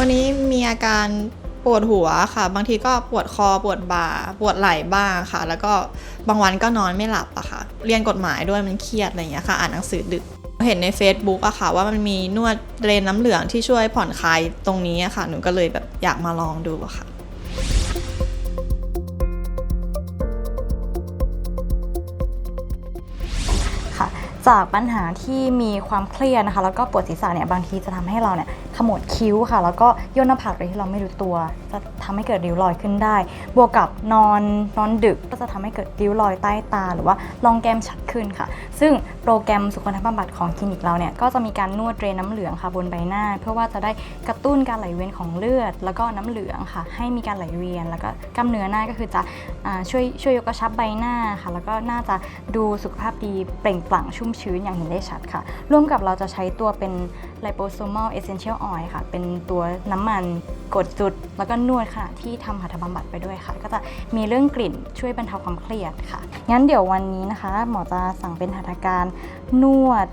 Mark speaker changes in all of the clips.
Speaker 1: วันนี้มีอาการปวดหัวค่ะ บางทีก็ปวดคอปวดบ่า ปวดไหล่บ้างค่ะ แล้วก็บางวันก็นอนไม่หลับอะค่ะ เรียนกฎหมายด้วยมันเครียดอะไรอย่างเงี้ยค่ะ อ่านหนังสือดึกเห็นใน Facebook อะค่ะ ว่ามันมีนวดเรนน้ำเหลืองที่ช่วยผ่อนคลายตรงนี้อะค่ะ หนูก็เลยแบบอยากมาลองดูอะค่ะ
Speaker 2: ค่ะจากปัญหาที่มีความเครียดนะคะ แล้วก็ปวดศีรษะเนี่ยบางทีจะทำให้เราเนี่ย ขมวดคิ้วค่ะ แล้วก็ย่นหน้าผากโดยที่เราไม่รู้ตัว จะทำให้เกิดริ้วรอยขึ้นได้ บวกกับนอนนอนดึกก็จะทำให้เกิดริ้วรอยใต้ตา หรือว่าลองแก้มชัดขึ้นค่ะ ซึ่งโปรแกรมสุขภาพบำบัดของคลินิกเราเนี่ยก็จะมีการนวดเดรนน้ำเหลืองค่ะบนใบหน้า เพื่อว่าจะได้กระตุ้นการไหลเวียนของเลือด แล้วก็น้ำเหลืองค่ะ ให้มีการไหลเวียน แล้วก็กล้ามเนื้อหน้าก็คือจะอช่วยช่วยยกกระชับใบหน้าค่ะ แล้วก็น่าจะดูสุขภาพดีเปล่งปลั่งชุ่มชื้นอย่างเห็นได้ชัดค่ะ ร่วมกับเราจะใช้ตัวเป็น liposomal essential oil ค่ะ เป็นตัวน้ำมันกดจุด แล้วก็นวดขณะที่ทำหัตถบำบัดไปด้วยค่ะ ก็จะมีเรื่องกลิ่นช่วยบรรเทาความเครียดค่ะ งั้นเดี๋ยววันนี้นะคะ หมอจะสั่งเป็นหัตถการนวด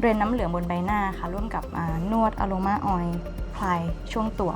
Speaker 2: เรนน้ำเหลืองบนใบหน้าค่ะ ร่วมกับนวดอโรมาออยพลายช่วงตัว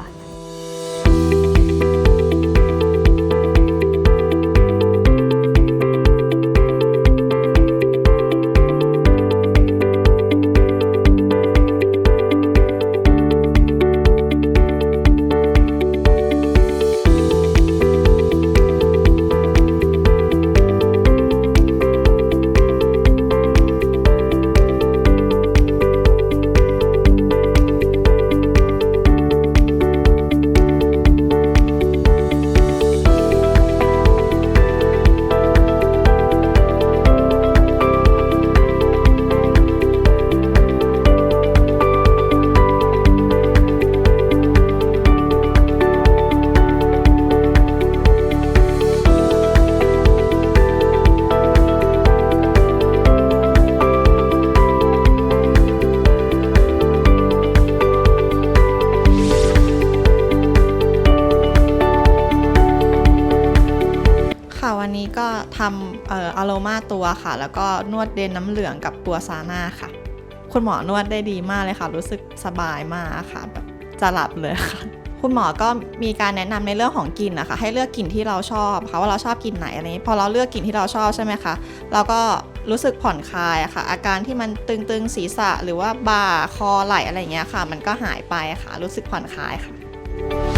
Speaker 1: ก็ทำเอ่ออโรมาตัวค่ะ แล้วก็นวดเดนน้ำเหลืองกับตัวซาน่าค่ะ คุณหมอนวดได้ดีมากเลยค่ะ รู้สึกสบายมากค่ะแบบจะหลับเลยค่ะ คุณหมอก็มีการแนะนำในเรื่องของกลิ่นนะคะ ให้เลือกกลิ่นที่เราชอบค่ะว่าเราชอบกลิ่นไหนอะไรนี้พอเราเลือกกลิ่นที่เราชอบใช่ไหมคะเราก็รู้สึกผ่อนคลายอะค่ะ อาการที่มันตึงๆศีรษะหรือว่าบ่าคอไหล่อะไรอย่างเงี้ยค่ะ มันก็หายไปค่ะ รู้สึกผ่อนคลายค่ะ